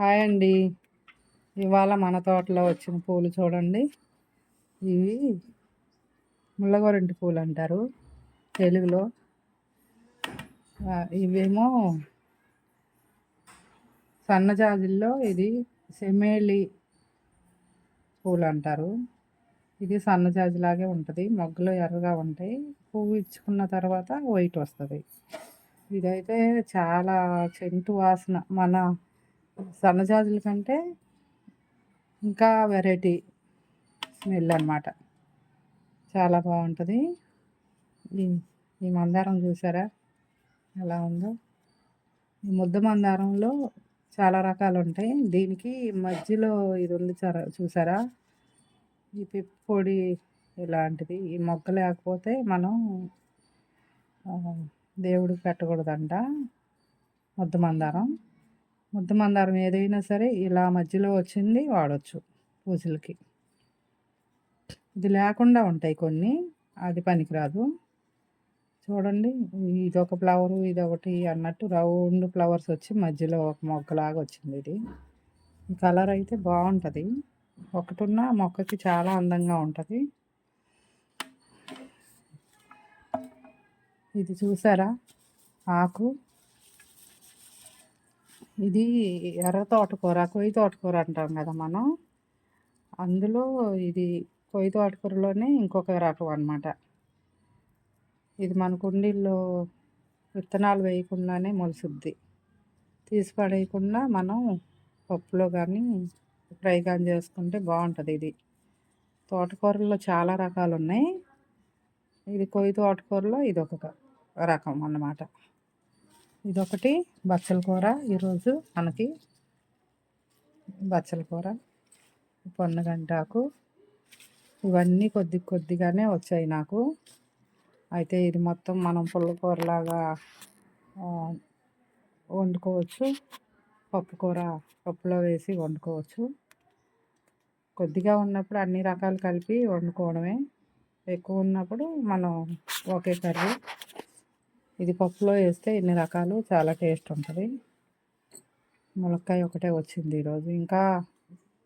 Hi అండి. ఇవాళ మన తోటలో వచ్చిన పూలు చూడండి. ఇవి ముళ్ళగోరింటి పూలు అంటారు తెలుగులో. ఇవేమో సన్నజాజుల్లో ఇది సెమేలి పూలు అంటారు. ఇది లాగే ఉంటుంది. మొగ్గలు ఎర్రగా ఉంటాయి. పువ్వు ఇచ్చుకున్న తర్వాత వైట్ వస్తుంది. ఇదైతే చాలా చెంటు వాసన మన సన్నజాజుల కంటే ఇంకా వెరైటీ స్మెల్ అనమాట చాలా బాగుంటుంది. ఈ మందారం చూసారా? ఎలా ఉందో? ఈ ముద్ద మందారంలో చాలా రకాలు ఉంటాయి. దీనికి మధ్యలో ఇది ఉంది చూసారా? ఈ పిప్పొడి పొడి ఇలాంటిది. ఈ మొగ్గ లేకపోతే మనం దేవుడికి పెట్టకూడదంట ముద్ద మందారం. ముద్ద మందారం ఏదైనా సరే ఇలా మధ్యలో వచ్చింది వాడచ్చు పూజలకి. ఇది లేకుండా ఉంటాయి కొన్ని అది పనికిరాదు. చూడండి ఇది ఒక ఫ్లవరు ఇది ఒకటి అన్నట్టు రౌండ్ ఫ్లవర్స్ వచ్చి మధ్యలో ఒక మొగ్గలాగా వచ్చింది ఇది. ఈ కలర్ అయితే బాగుంటుంది. ఒకటి ఉన్న మొక్కకి చాలా అందంగా ఉంటుంది. ఇది చూసారా? ఆకు. ఇది ఎర్ర తోటకూర కొయ్యి తోటకూర అంటాం కదా మనం. అందులో ఇది కొయ్యి తోటకూరలోనే ఇంకొక రకం అనమాట ఇది మన కుండీల్లో విత్తనాలు వేయకుండానే మొలుసుద్ది. తీసి పడేయకుండా మనం పప్పులో కానీ ఫ్రై కానీ చేసుకుంటే బాగుంటుంది ఇది. తోటకూరల్లో చాలా రకాలు ఉన్నాయి ఇది కొయ్యి తోటకూరలో ఇది ఒక రకం అన్నమాట. ఇదొకటి బచ్చల కూర. ఈరోజు మనకి బచ్చల కూర పొన్నగంటాకు ఇవన్నీ కొద్ది కొద్దిగానే వచ్చాయి నాకు. అయితే ఇది మొత్తం మనం పుల్లకూరలాగా వండుకోవచ్చు. పప్పు కూర పప్పులో వేసి వండుకోవచ్చు. కొద్దిగా ఉన్నప్పుడు అన్ని రకాలు కలిపి వండుకోవడమే. ఎక్కువ ఉన్నప్పుడు మనం ఒకే కర్రీ ఇది పప్పులో వేస్తే ఇన్ని రకాలు చాలా టేస్ట్ ఉంటుంది. ములక్కాయ ఒకటే వచ్చింది ఈరోజు. ఇంకా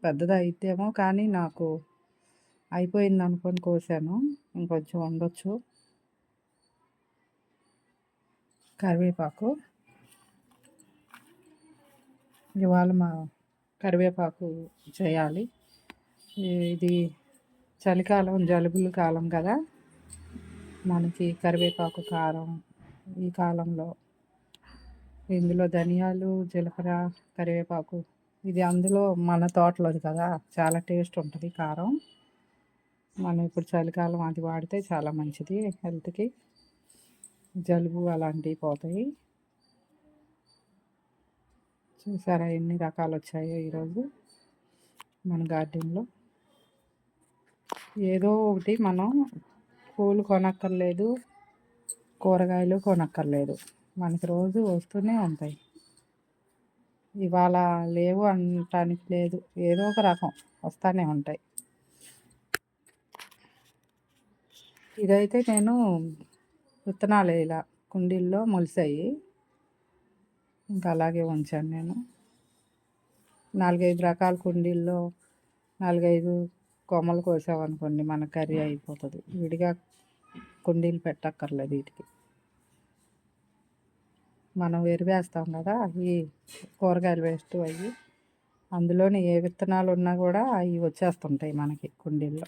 పెద్దది అయితేమో కానీ నాకు అయిపోయింది అనుకొని కోసాను. ఇంకొంచెం వండొచ్చు. కరివేపాకు. ఇవాళ మా కరివేపాకు చేయాలి. ఇది చలికాలం జలుబుల కాలం కదా. మనకి కరివేపాకు కారం ఈ కాలంలో. ఇందులో ధనియాలు జీలకర్ర కరివేపాకు ఇది అందులో మన తోటలోది కదా చాలా టేస్ట్ ఉంటుంది కారం. మనం ఇప్పుడు చలికాలం అది వాడితే చాలా మంచిది హెల్త్కి. జలుబు అలాంటివి పోతాయి. చూసారా ఎన్ని రకాలు వచ్చాయో ఈరోజు మన గార్డెన్లో. ఏదో ఒకటి మనం పూలు కొనక్కర్లేదు కూరగాయలు కొనక్కర్లేదు. మనకి రోజు వస్తూనే ఉంటాయి. ఇవాళ లేవు అనటానికి లేదు. ఏదో ఒక రకం వస్తూనే ఉంటాయి. ఇదైతే నేను విత్తనాలు ఇలా కుండీల్లో మొలిసాయి. ఇంకా అలాగే ఉంచాను నేను. నాలుగైదు రకాల కుండీల్లో నాలుగైదు కొమ్మలు కోసామనుకోండి మన కర్రీ అయిపోతుంది. విడిగా కుండీలు పెట్టక్కర్లేదు వీటికి. మనం ఎరువేస్తాం కదా ఈ కూరగాయలు వేస్ట్ అవి అందులోని ఏ విత్తనాలు ఉన్నా కూడా అవి వచ్చేస్తుంటాయి మనకి కుండీల్లో.